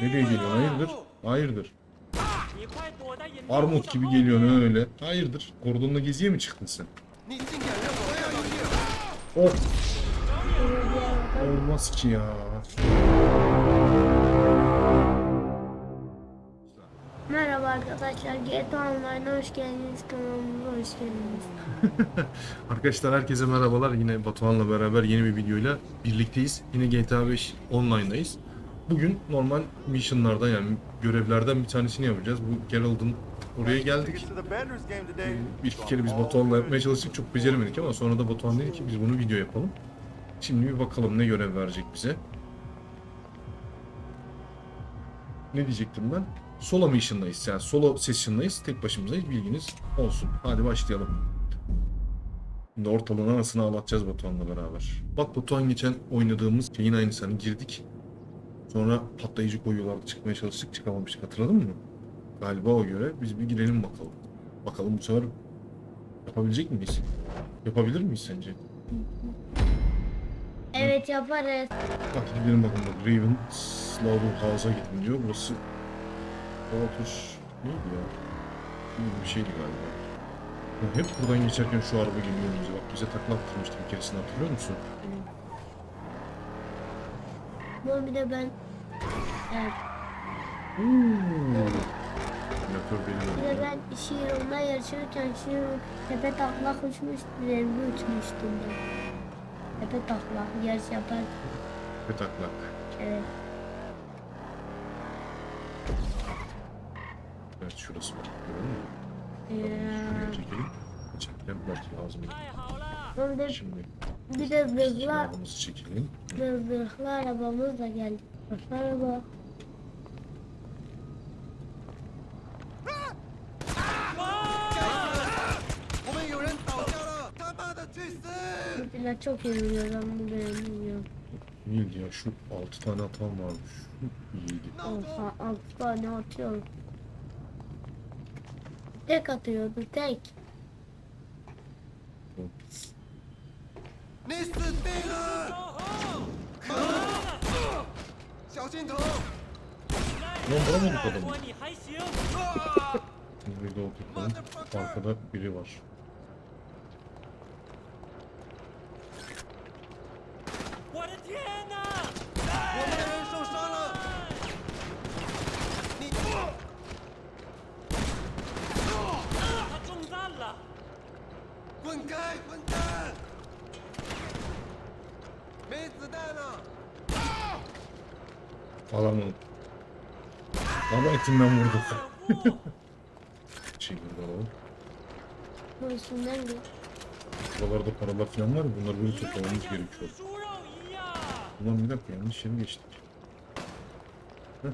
Nereye geliyor? Hayırdır? Hayırdır. Armut gibi geliyor ne öyle? Hayırdır? Kordonla geziye mi çıktın sen? Oh! Olmaz ki ya. Merhaba arkadaşlar, GTA Online'a hoş geldiniz, kanalımıza hoş geldiniz. arkadaşlar herkese merhabalar, yine Batuhan'la beraber yeni bir videoyla birlikteyiz. Yine GTA 5 Online'dayız. Bugün normal missionlardan yani görevlerden bir tanesini yapacağız. Bu Gerald'ın oraya geldik. Bir iki kere biz Batuhan'la yapmaya çalıştık. Çok beceremedik ama sonra da Batuhan dedi ki biz bunu video yapalım. Şimdi bir bakalım ne görev verecek bize. Ne diyecektim ben? Solo mission'dayız. Yani solo session'dayız. Tek başımızdayız. Bilginiz olsun. Hadi başlayalım. Şimdi ortalığın anasını ağlatacağız Batuhan'la beraber. Bak Batuhan geçen oynadığımız şeyin aynısı hani girdik. Sonra patlayıcı koyuyorlardı çıkmaya çalıştık çıkamamıştık hatırladın mı? Galiba o göre biz bir girelim bakalım. Bakalım bu sefer yapabilecek miyiz? Yapabilir miyiz sence? Evet yaparız. Bak gidelim bakalım bak Raven Slaughterhouse'a gidin diyor. Burası Slaughter neydi ya? Bir şeydi galiba. Ya hep buradan geçerken şu araba geliyor önümüze. Bak bize takla attırmıştı bir keresini hatırlıyor musun? Bu bir de ben Evet. Hmm. Motor benim. Bir de ben şiir onunla yarışırken şiir tepe taklak uçmuş, revli uçmuştum ben. Tepe taklak, yarış yapar. Tepe taklak. Evet. Evet şurası var. Görüyor musun? Ee... Çekelim. Çekten lazım. Şimdi bir de zırhlar. Arabamızı çekelim. Zırhlı arabamız da geldi. Araba. Tipiler çok iyi biliyor ben bunu beğenmiyorum. Neydi ya şu 6 tane atan varmış. Şu iyiydi. Oha 6 tane atıyorum. Tek atıyordu tek. Mr. Taylor! Lan bulamadık adamı. Burada oturtmanın arkada biri var. Bınkır, bınkır! Falan oldu. Ama etimden vurdu. şey burada alalım. Burası? Buralarda paralar falan var ya bunları böyle toplamamız gerekiyor. Ulan bir dakika yanlış yere geçtik. Heh.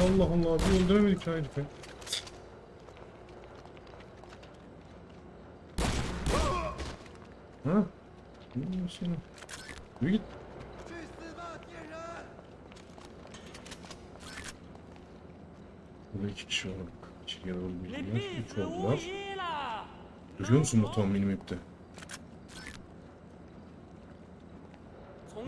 Allah Allah bir öldüremedik ya herifi. Ha? Ne seni? Yürü git. Burada iki kişi var bak. İçeriye doğru bildiler. Üç oldular. Görüyor musun Batuhan minimap'te? Hı?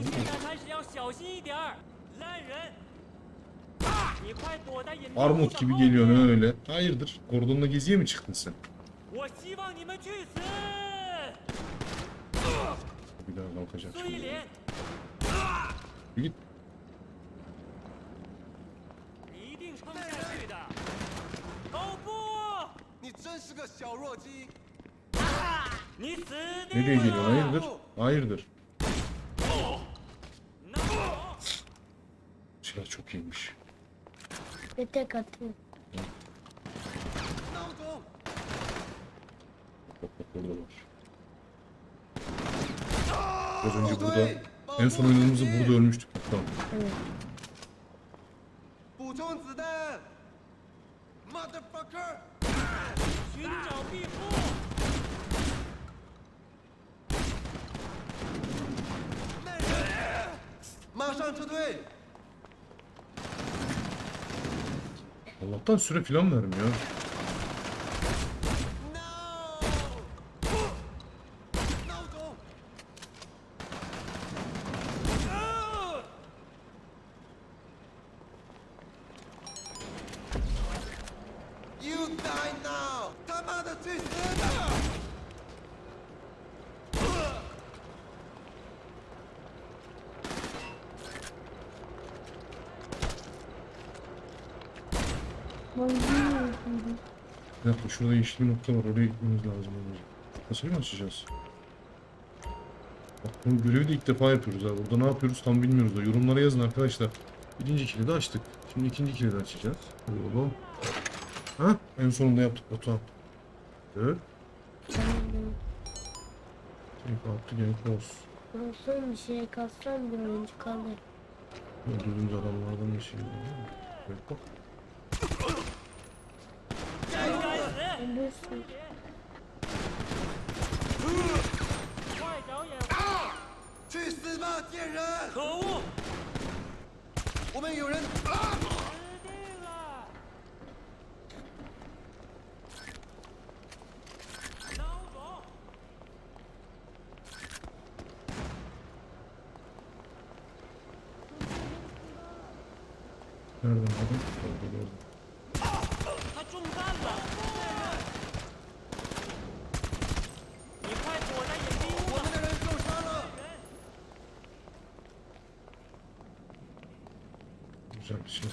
Armut gibi geliyorsun öyle. Hayırdır? Kordonla geziye mi çıktın sen? Bir daha kalkacak şimdi. Git. Nereye geliyor? Hayırdır? Hayırdır? Ve tek atıyor. Biraz önce burada en son oynadığımızda burada ölmüştük. Tamam. Evet. Motherfucker! Allah'tan süre filan vermiyor. You die now! Come out of this! Bir dakika şurada yeşil bir nokta var oraya gitmemiz lazım. Kasayı mı açacağız? Bak bu görevi de ilk defa yapıyoruz ha. Burada ne yapıyoruz tam bilmiyoruz da. Yorumlara yazın arkadaşlar. Birinci kilidi açtık. Şimdi ikinci kilidi açacağız. Hadi oğlum. Ha? En sonunda yaptık Batuhan. Evet. Tek attı gene close. Olsun bir şey kalsam bir oyuncu kalır. Öldürdüğümüz adamlardan bir şey. Evet bak. 去死吧，贱人！可恶！我们有人。啊나 Güzel bir şey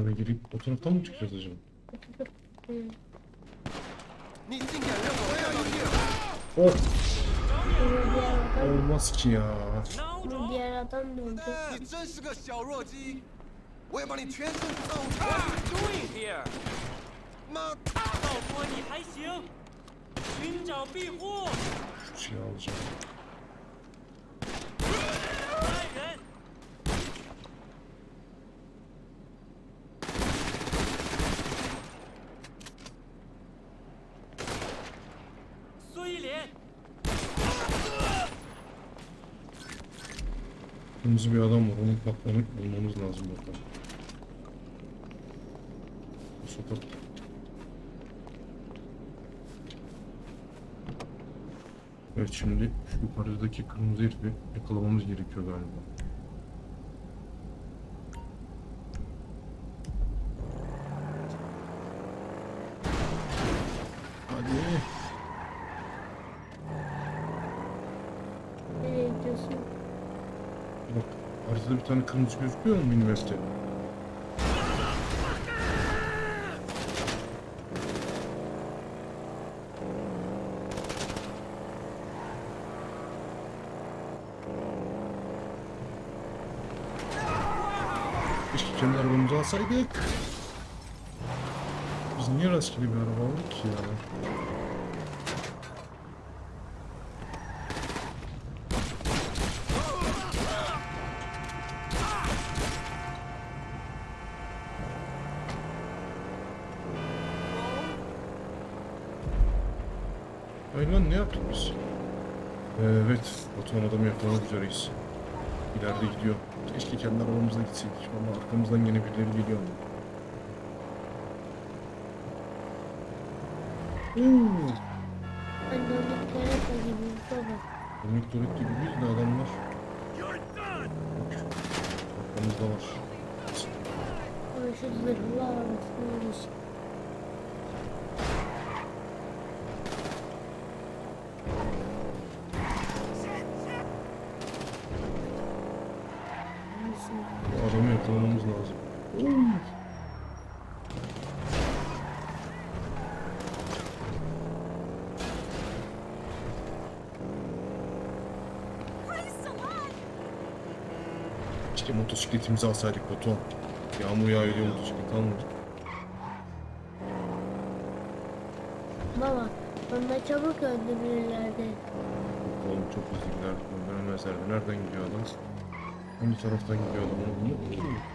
Nerede girip o taraftan mı çıkacağız acaba? 你竟敢让我要有血！ Oh! Bunu diğer adam, Olmaz ki ya. 孬 bunu 种， diğer adam da öldü. 你真是个小弱鸡！我要把你全身揍 What 残！ you doing here？妈！告诉我你还行，寻找庇护， Şu silahı alacağım. Kırmızı bir adam var. Onun patlanıp bulmamız lazım bakalım. Bu sokak. Evet şimdi şu yukarıdaki kırmızı herifi yakalamamız gerekiyor galiba. Hadi. Nereye gidiyorsun? Haritada bir tane kırmızı gözüküyor mu minimap'te? Keşke kendi arabamızı alsaydık. Biz niye rastgele bir araba aldık ki ya? Aynen ne yaptık biz? Batuhan adamı yakalamak üzereyiz. İleride gidiyor. Keşke kendi arabamızla gitseydik ama arkamızdan yine birileri geliyor ama. Hmm. Anne onu kerata gibi baba. Komik Doruk gibi biz de adamlar. Arkamızda var. Ama şu zırhlı arasında bir şey. Neyse. Bu adamı yakalamamız lazım. Keşke motosikletimizi alsaydık Batuhan. Yağmur yağıyor diye motosiklet almadık. Baba, bana çabuk öldürürlerdi. Oğlum çok hızlı gider. Öldüremezlerdi. Nereden gidiyor adam? Hangi taraftan gidiyor adam? Onu. Hadi.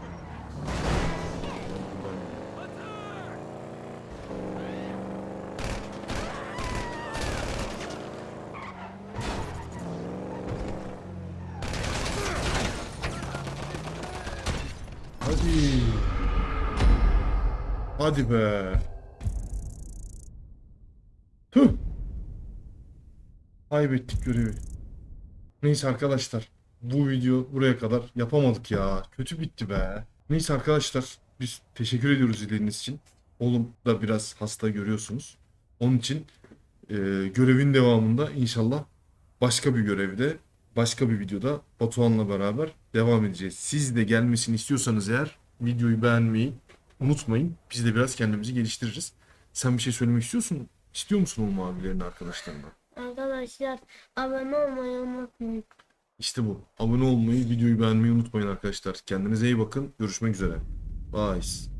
Hadi be. Tüh. Kaybettik görevi. Neyse arkadaşlar. Bu video buraya kadar yapamadık ya. Kötü bitti be. Neyse arkadaşlar. Biz teşekkür ediyoruz izlediğiniz için. Oğlum da biraz hasta görüyorsunuz. Onun için e, görevin devamında inşallah başka bir görevde, başka bir videoda Batuhan'la beraber devam edeceğiz. Siz de gelmesini istiyorsanız eğer videoyu beğenmeyi unutmayın. Biz de biraz kendimizi geliştiririz. Sen bir şey söylemek istiyorsun. İstiyor musun oğlum abilerin arkadaşlarına? Arkadaşlar abone olmayı unutmayın. İşte bu. Abone olmayı, videoyu beğenmeyi unutmayın arkadaşlar. Kendinize iyi bakın. Görüşmek üzere. Bye.